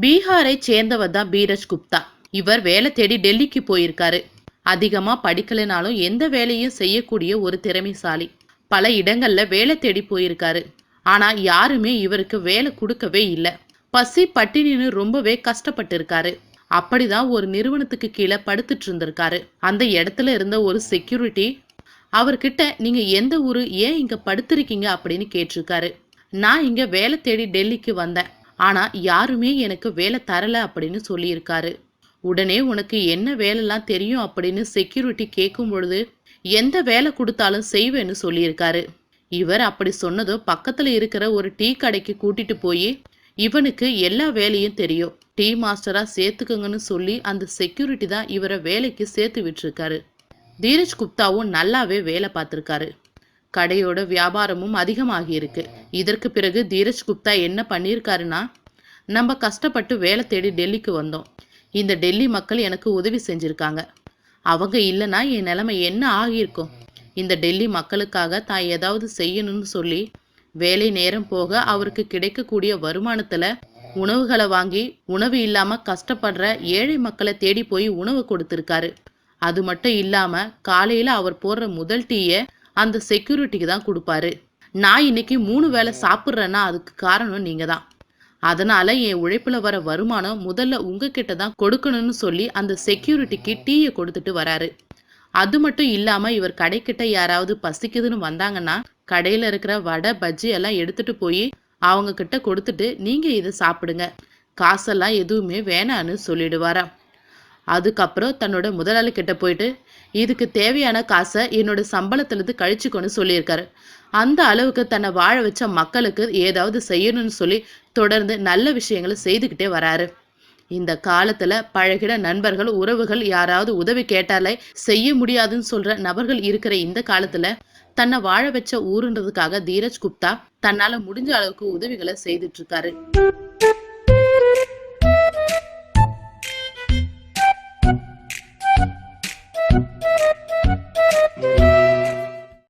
பீகாரை சேர்ந்தவர் தான் பீரஜ் குப்தா. இவர் வேலை தேடி டெல்லிக்கு போயிருக்காரு. அதிகமா படிக்கலைனாலும் எந்த வேலையும் செய்யக்கூடிய ஒரு திறமைசாலி. பல இடங்கள்ல வேலை தேடி போயிருக்காரு. ஆனா யாருமே இவருக்கு வேலை கொடுக்கவே இல்லை. பசி பட்டினின்னு ரொம்பவே கஷ்டப்பட்டு இருக்காரு அப்படிதான் ஒரு நிறுவனத்துக்கு கீழே படுத்துட்டு இருந்திருக்காரு. அந்த இடத்துல இருந்த ஒரு செக்யூரிட்டி அவர்கிட்ட நீங்க எந்த ஊரு? ஏன் இங்க படுத்திருக்கீங்க? அப்படின்னு கேட்டிருக்காரு. நான் இங்க வேலை தேடி டெல்லிக்கு வந்தேன். ஆனா யாருமே எனக்கு வேலை தரல அப்படின்னு சொல்லியிருக்காரு. உடனே உனக்கு என்ன வேலைலாம் தெரியும் அப்படின்னு செக்யூரிட்டி கேட்கும் பொழுது எந்த வேலை கொடுத்தாலும் செய்வேன்னு சொல்லியிருக்காரு. இவர் அப்படி சொன்னதும் பக்கத்துல இருக்கிற ஒரு டீ கடைக்கு கூட்டிட்டு போய் இவனுக்கு எல்லா வேலையும் தெரியும். டீ மாஸ்டரா சேர்த்துக்கங்கன்னு சொல்லி அந்த செக்யூரிட்டி தான் இவரை வேலைக்கு சேர்த்து விட்டுருக்காரு. தீரஜ் குப்தாவும் நல்லாவே வேலை பார்த்துருக்காரு. கடையோட வியாபாரமும் அதிகமாகி இருக்கு இதற்கு பிறகு தீரஜ் குப்தா என்ன பண்ணியிருக்காருன்னா நம்ம கஷ்டப்பட்டு வேலை தேடி டெல்லிக்கு வந்தோம். இந்த டெல்லி மக்கள் எனக்கு உதவி செஞ்சிருக்காங்க. அவங்க இல்லைன்னா என் நிலைமை என்ன ஆகியிருக்கும்? இந்த டெல்லி மக்களுக்காக தான் ஏதாவது செய்யணும்னு சொல்லி வேலை நேரம் போக அவருக்கு கிடைக்கக்கூடிய வருமானத்துல உணவுகளை வாங்கி உணவு இல்லாம கஷ்டப்படுற ஏழை மக்களை தேடி போய் உணவு கொடுத்திருக்காரு. அது மட்டும் இல்லாம காலையில அவர் போடுற முதல் டீயை அந்த செக்யூரிட்டிக்கு தான் கொடுப்பாரு. நான் இன்னைக்கு மூணு வேளை சாப்பிட்றேன்னா அதுக்கு காரணம் நீங்க தான் அதனால என் உழைப்புல வர வருமானம் முதல்ல உங்ககிட்ட தான் கொடுக்கணும்னு சொல்லி அந்த செக்யூரிட்டிக்கு டீயை கொடுத்துட்டு வராரு. அது மட்டும் இல்லாம இவர் கடைக்கிட்ட யாராவது பசிக்குதுன்னு வந்தாங்கன்னா கடையில இருக்கிற வடை பஜ்ஜி எல்லாம் எடுத்துட்டு போய் அவங்க கிட்ட கொடுத்துட்டு நீங்க இதை சாப்பிடுங்க. காசெல்லாம் எதுவுமே வேணான்னு சொல்லிடுவாராம். அதுக்கப்புறம் தன்னோட முதலாளி கிட்ட போயிட்டு இதுக்கு தேவையான காசை என்னோட சம்பளத்திலிருந்து கழிச்சுக்கோன்னு சொல்லியிருக்காரு. அந்த அளவுக்கு தன்னை வாழ வச்ச மக்களுக்கு ஏதாவது செய்யணும்னு சொல்லி தொடர்ந்து நல்ல விஷயங்களை செய்துக்கிட்டே வராரு. இந்த காலத்துல பழகிட நண்பர்கள் உறவுகள் யாராவது உதவி கேட்டாலே செய்ய முடியாதுன்னு சொல்ற நபர்கள் இருக்கிற இந்த காலத்துல தன்னை வாழ வச்ச ஊருன்றதுக்காக தீரஜ் குப்தா தன்னால முடிஞ்ச அளவுக்கு உதவிகளை செய்துட்டு இருக்காரு.